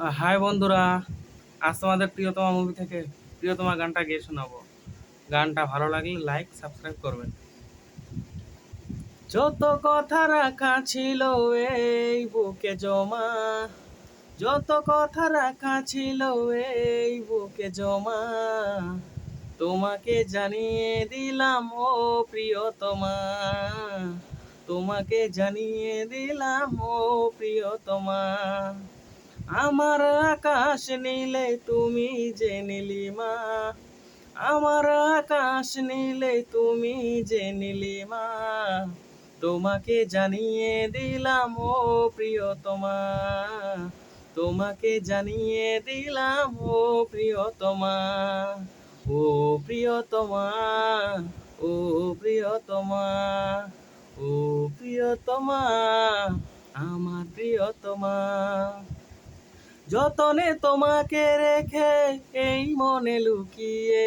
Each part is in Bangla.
হাই বন্ধুরা, আজ তোমাদের প্রিয়তমা মুভি থেকে প্রিয়তমা গানটা গেয়ে শোনাবো। গানটা ভালো লাগলে লাইক সাবস্ক্রাইব করবেন। যত কথা রাখা ছিল এই বুকে জমা, যত কথা রাখা ছিল এই বুকে জমা, তোমাকে জানিয়ে দিলাম ও প্রিয়তমা, তোমাকে জানিয়ে দিলাম ও প্রিয়তমা। আমার আকাশ নীলে তুমি যে নীলিমা আমার আকাশ নীলে তুমি যে নীলিমা তোমাকে জানিয়ে দিলাম, ও প্রিয়তমা। তোমাকে জানিয়ে দিলাম, ও প্রিয়তমা। ও প্রিয়তমা ও প্রিয়তমা ও প্রিয়তমা, আমার প্রিয়তমা। যতনে তোমাকে রেখে এই মনে লুকিয়ে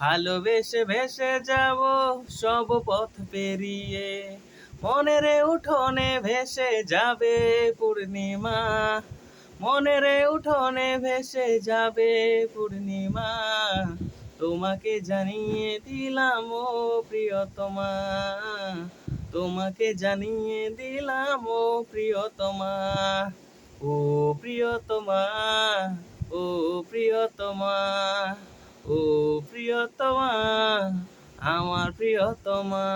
ভালোবেসে ভেসে যাব সব পথ পেরিয়ে। মনের উঠোনে ভেসে যাবে পূর্ণিমা, মনের উঠোনে ভেসে যাবে পূর্ণিমা। তোমাকে জানিয়ে দিলাম ও প্রিয়তমা, তোমাকে জানিয়ে দিলাম ও প্রিয়তমা। ও প্রিয়তমা ও প্রিয়তমা ও প্রিয়তমা আমার প্রিয়তমা